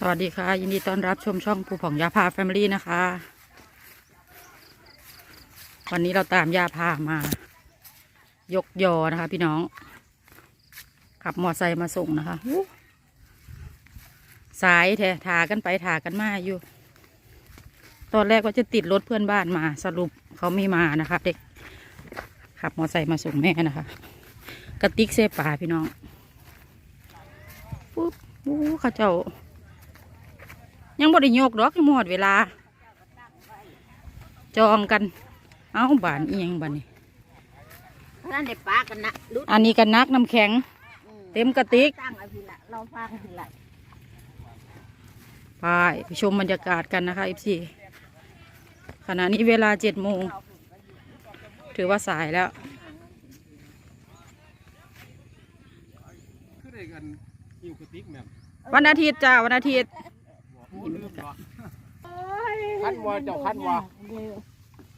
สวัสดีค่ะ ยินดีต้อนรับชมช่องภูผ่องยาพาแฟมิลี่นะคะ วันนี้เราตามยาพามายกยอนะคะ พี่น้อง ขับมอไซค์มาส่งนะคะสายแท้ถากันไปถากันมาอยู่ ตอนแรกว่าจะติดรถเพื่อนบ้านมา สรุปเขาไม่มานะคะเด็ก ขับมอไซค์มาส่งแม่นะคะ กระติกเสปลาพี่น้องปุ๊บอู้เขาเจ้า ยังบ่ได้โยกดอกยังหมดเวลา จองกัน เอาบานอีหยังบานนี่นั่นเด็ปลากันนะรุดอันนี้กันนักน้ำแข็ง เต็มกระติกตั้งเอาพี่ละเราฟังพี่ละไปไปชมบรรยากาศกันนะคะ f อขณะนี้เวลาเจ็ดโมง ถือว่าสายแล้วคือได้กันหิวกระติกแม่มวันอาทิตย์จ้าวันอาทิตย์ คันวัวเจ้าคันวัว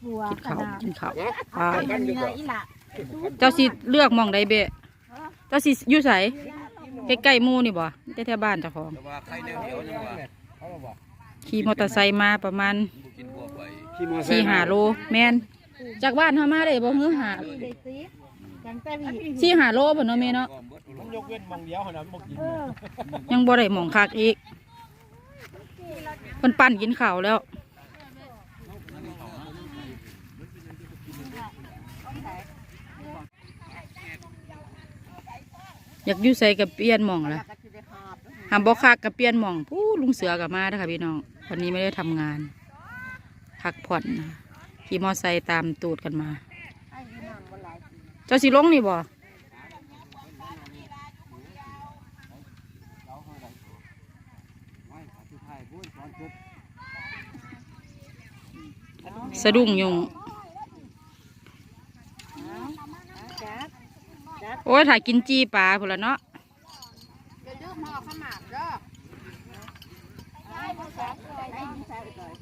บัวกินข้าวกินข้าวเนี่ยไปกันนี่เลยอีหละเจ้าสิเลือกหมองใดเบะเจ้าสิอยู่ใสใกล้ๆหมู่นี่บ่ใกล้ๆบ้านเจ้าของแต่ว่าใครแนวเดียวยังว่าเขาบอกขี่มอเตอร์ไซค์มาประมาณบุกินบัวไปขี่มอเตอร์ไซสี่ค์หาโลแมนจากบ้านเฮามาได้บ่ฮือหาเด็กสิกันแต่พี่สี่หาโลบ่เนาะแม่เนาะก็หมดมันยกเว้นมองเดียวเขานะมันบ่กินยังบ่ได้หมองคักอีกเพิ่นปั่นกินข้าวแล้ว อยากอยู่ใส่กับเปลี่ยนหมองละก็จะหามบ่คักกับเปลี่ยนหมองผู้ลุงเสือกับมาด้อค่ะพี่น้องวันนี้ไม่ได้ทำงาน พักผ่อนนะขี่มอไซค์ตามตูดกันมา เจ้าสิลงนี่บ่สะดุ้งยุง จัด โอ้ยถ่ายกินจีปลาพุ่นละเนาะจะลืมห่อข้าวหมากเด้อไอ้ผู้ชายไอ้ผู้ชายก่อน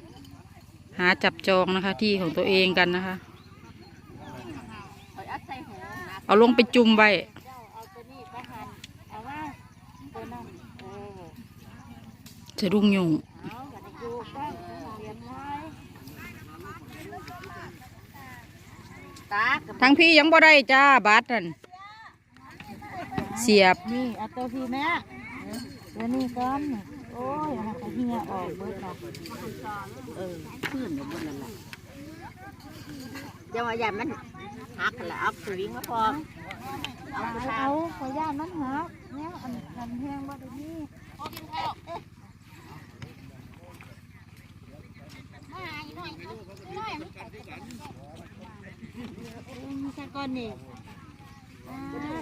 หาจับจองนะคะที่ของตัวเองกันนะคะคอยอัดใส่หูนะเอาลงไปจุ่มไว้เจ้าเอาตัวนี้ไปหั่นเอาว่าตัวนั้นเออสะดุ้งยุงเอาอย่าได้ดูบ้างเรียนไว้ตากับทั้งพี่ยังบ่ได้จ้าบัตรนั่น เสียบ นี่เอาตัวพี่แม่ตัวนี้ก่อนโอ้ยเอาไปเฮียออกเบิดเนาะเออพื้นอยู่บนนั่นแหละเดี๋ยวว่าอย่ามันหักแล้วเอาสวิงมาพร้อมเอาไปเอาขอย่ามันหักเนี่ยอันอันแห้งบ่ได้นี่มีแค่ก้อนนี่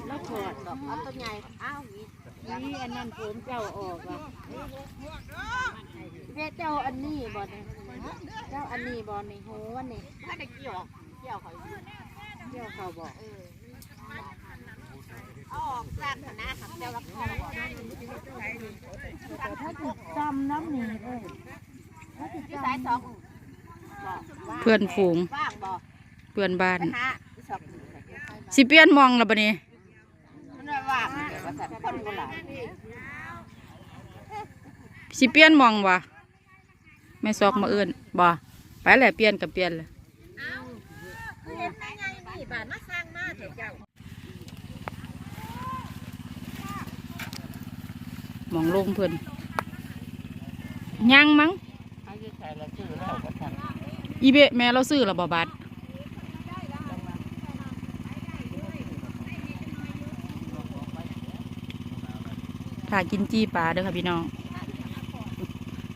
แล้วถอดดอกเอาตัวใหญ่อ้าวนี่อันนั้นผมเจ้าออกว่ะเรียกเจ้าอันนี้บ่เนี่ยเจ้าอันนี้บ่นี่โหอันนี้ถ้าได้เกี่ยวเกี่ยวเขาเกี่ยวเขาบอกเอาออกสั้นนะครับเจ้าละครถ้าติดจำน้ำหนีเลยถ้าติดสายสองบอกว่าเพื่อนฝูงว่างบอกเพื่อนบ้านไปหา สิเปลี่ยนมองแล้วบัดนี้สิเปลี่ยนมองวะไม่ซอกมาเอื่นบ่ไปแหละเปลี่ยนกับเปลี่ยนเลยมองลงเพื่อนย่างมั้งอีเบะแม่เราซื้อหรอบ่บาท ถ่ายกินจี้ปลาเด้อค่ะพี่น้อง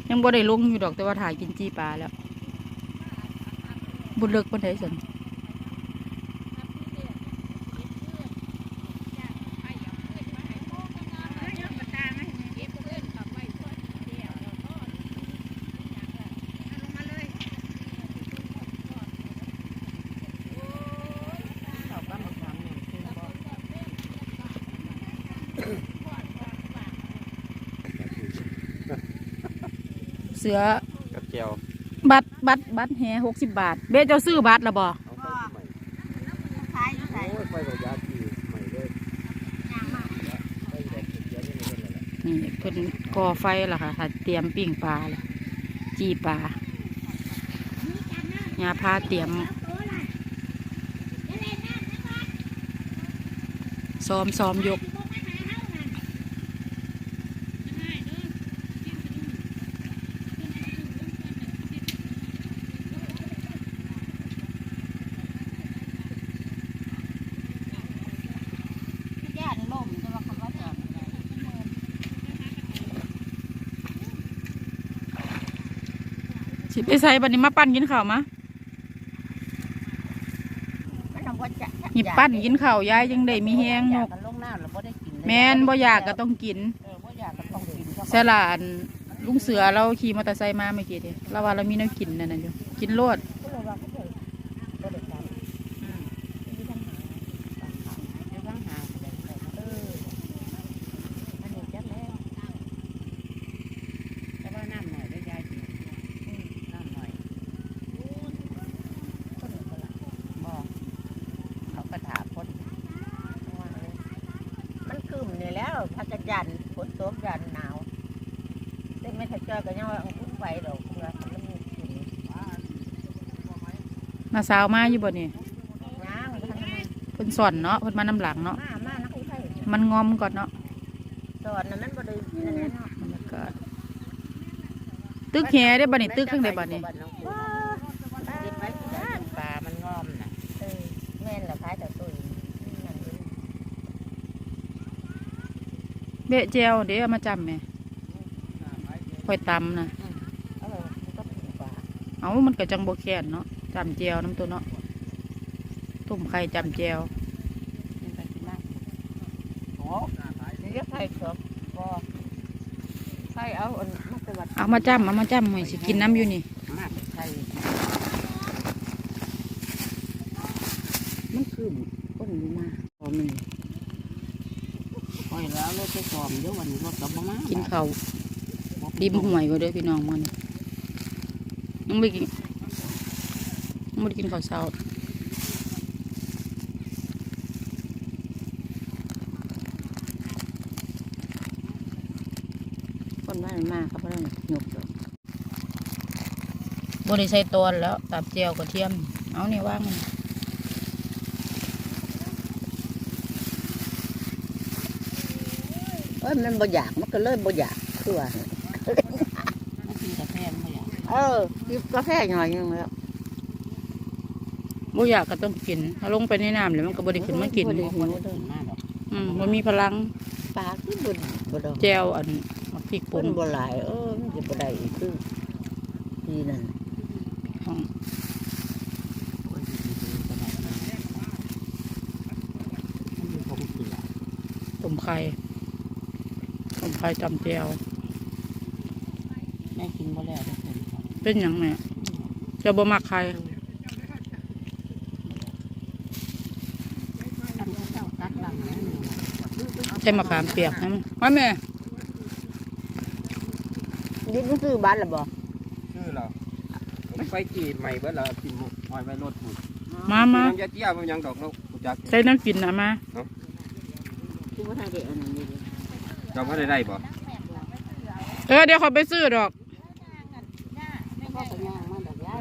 ยังบ่ได้ลงอยู่ดอกแต่ว่าถ่ายกินจี้ปลาแล้ว บุญเลิกบนไดสัน สือกับแก้วบัตรบัตรบัตรแห่หกสิบบาท เบ้เจ้าซื้อบัตรละบ่เอาไปใหม่ขายอยู่ใส่โอ้ยไปกับยาจีใหม่เลยไปแบบเสียนี่เลยนั่นแหละนี่เพิ่นก่อไฟล่ะค่ะถ้าเตรียมปิ้งปลาล่ะจีปลาญาพาเตรียมซ้อมซ้อมยก ย่านล่มจะมาคำว่าจอด สิไปใส่บัดนี้มาปั้นกินข้าวมะมันทำว่าจะหยิบปั้นกินข้าวยายยังได้มีแห้งอยยากกกันลงหน้าเราบ่ได้กินเลยแม่นบ่อยากก็ต้องกินเออบ่อยากก็ต้องกินสลานลุงเสือเราขี่มอเตอร์ไซค์มาเมื่อกี้เด้เราว่าเรามีแน้ำกินนั่นน่ะอยู่กินโลด ก็เลยว่าก็เลยบ่ได้กันอืมอยู่ทางหาอยู่ทางหาเอออันนี้จัดแล้วแต่ว่าน้ำหน่อยได้ยายกินอืมน้ำหน่อยคนหนึ่งคนละบ่เขาก็ถามคนว่าเลยมันคื มนี่แล้วพักยันฝนตกยันหนาวแต่ไม่ถ้าเจอก็ยังว่าอุ่นไปดอกเพื่อมันมีกลิ่นมาสาวมาอยู่บ่นี่ย่างมันเพิ่นสอนเนาะเพิ่นมาน้ำหลังเนาะมามานักไทยมันงอมก่อนเนาะสอนน่ะมันบ่ได้นั่นแหละเนาะบรรยากาศตึกแหได้บ่นี่ตึกข้างใดบ่นี่ ว้าเก็บไว้ที่ด้านปลามันงอมน่ะเออแม่นละพายแต่ตุ้ยนั่นอยู่ เบะเจวเดี๋ยวเอามาจำแหม่ค่อยตำนะเออมันก็ถึงปลาเอามันก็จังบ่แค้นเนาะจำเจวน้ำตัวเนาะต้มไข่จำเจวมันก็สิมากโอ้นี่จะไข่ครับก็ไข่เอาอันมาสวัสดิ์เอามาจำเอามาจำหน่อยสิกินน้ำอยู่นี่มากไข่มันคือคนอยู่มาพอมัน ปล่อยแล้วเลยไปสอมเดี๋ยววันนี้รถกลับมามากินข้าวริมห่วยก็เด้อพี่น้องมันยังไม่กินยังไม่ได้กินข้าวเช้าคนบ้านมากครับเพราะนั่นหยกดอกบริใส่ตอนแล้วตับเจียวกระเทียม เอานี่ว่างมัน อ้ยมันบ่อยากมันก็เลยบ่อยากคือว่ากินกาแฟมันบ่อยากเออกินกาแฟหน่อยนึงแล้วบ่อยากก็ต้องกินถ้าลงไปในน้ำแล้วมันก็บ่ได้ขึ้นมากินบ่ได้หิวเด้ออืมมันมีพลังปลาคือบ่บ่ดอกแจวอันมักพริกคป่นนบ่หลายเออมันสิบ่ได้อีกคือปีนั่นของต้มไข่ต้มไข่ จำแจวแม่กินบ่แล้วได้เป็นเป็นหยังแม่จะบ่มักไข่ทำเจ้าตัดหลังนั่นใส่มะขามเปียกนะมั้ยว่าแม่นี่มันซื้อบ้านล่ะบ่ชื่อเรามันไฟกีดใหม่เบิดแล้วกินหอยไว้รถหมดมามายังจะเจี้ยวมันยังดอกนกกูจักใส่น้ำกินนะมาคือบ่ทันได้อันนั้นนี่เด้ เจ้าบ่ได้ได้บ่เออเดี๋ยวเขาไปซื้อดอก พ่อก็ย่างมาดอกยาย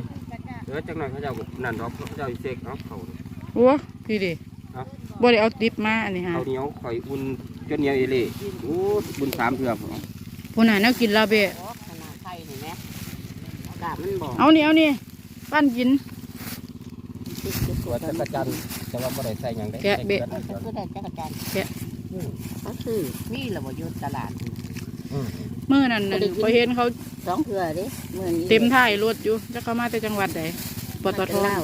เดี๋ยวจังหน่อยเขาเจ้านั่นดอกเขาเจ้าอีเสกเอาเขา โอ้พี่ดิเอ้าบ่ได้เอาดิบมาอันนี้ฮะเขาเหนียวข่อยอุ่นจนเหนียวเอเล่โอ้บุญสามเทือกผู้น่ะแน่ากินลาเบะโอ้ขนาดไข่นี่แหมกาบมันบ่เอานี่เอานี่ปั้นกินตัวจักรจันทร์แต่ว่าบ่ได้ใส่หยังได้แกะเบะก็คือได้จักรจันทร์แกะ เขาซื้อมีแล้วบ่อยู่ตลาดมื้อนั้นน่ะพอเห็นเขาสองเทื่อเด้มื้อนี้เต็มท้ายรถอยู่จะเข้ามาแต่จังหวัดใดปตทมาจากลาว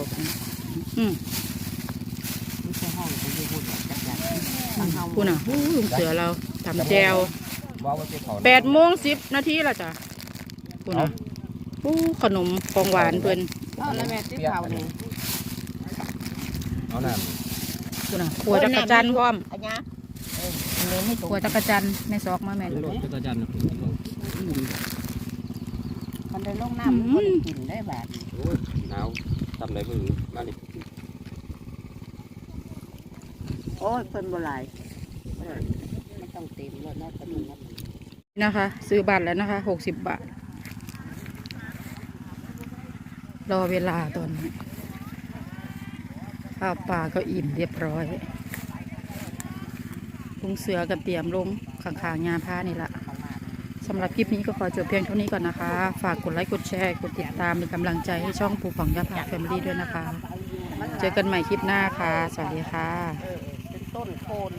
อืมไม่ใช่ห้องไปอยู่บุญจักรจันทร์ทางเฮาผู้น่ะอู้ลุงเสือเราทำแจวว่าว่าสิเขาแปดโมงสิบนาทีและจ้ะผู้น่ะอู้ขนมของหวานเพิ่นเอาแล้วแม่ติ๊กเขานี่เอานั่นผู้น่ะขัวจักรจันทร์พร้อมอันเนี้ย เอออันนี้ไม่ถูกขัวจักรจันทร์แม่ซอกมาแม่เป็นรถจักรจันทร์นะมันได้ลงน้ำมันก็ได้กินได้บาดโอ้ยหนาวทำไรมึงมาดิโอ้ยเพิ่นบ่หลายไม่ต้องเต็มรถเนาะกระดุมเนาะนะคะ ซื้อบัตรแล้วนะคะหกสิบบาท รอเวลาตอนนี้ข้าวปลาก็อิ่มเรียบร้อย ลุงเสือกับเตรียมลงข้างๆงานผ้านี่แหละสำหรับคลิปนี้ก็ขอจบเพียงเท่านี้ก่อนนะคะ ฝากกดไลค์กดแชร์กดติดตามเป็นกำลังใจให้ช่องปูของยาพาแฟมิลี่ด้วยนะคะ เจอกันใหม่คลิปหน้าค่ะ สวัสดีค่ะ เป็นต้นโคน